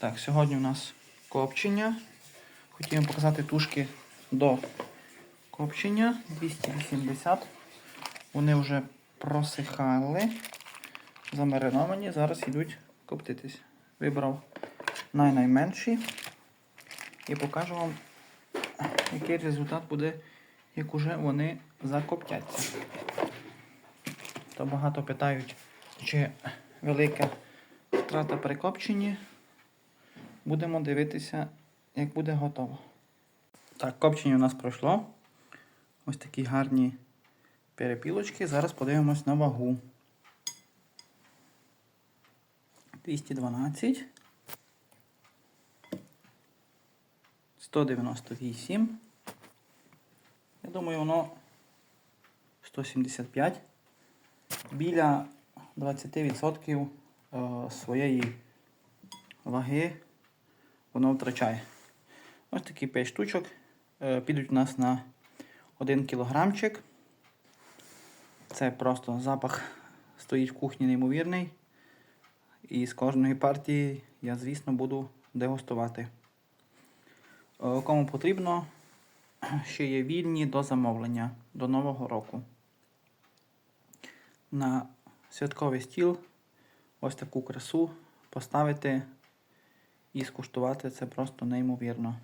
Так, сьогодні у нас копчення. Хотів показати тушки до копчення 280. Вони вже просихали, замариновані, зараз йдуть коптитись. Вибрав най-найменші і покажу вам, який результат буде, як уже вони закоптяться. То багато питають, чи велика втрата при копченні. Будемо дивитися, як буде готово. Так, копчення у нас пройшло. Ось такі гарні перепілочки. Зараз подивимось на вагу. 212. 198. Я думаю, воно 175. Біля 20% е, своєї ваги воно втрачає. Ось такі 5 штучок. е, Підуть у нас на 1 кілограмчик. Це просто запах стоїть в кухні неймовірний. І з кожної партії я, звісно, буду дегустувати. Е, Кому потрібно, ще є вільні до замовлення до Нового року. На святковий стіл ось таку красу поставити і скуштувати це просто неймовірно.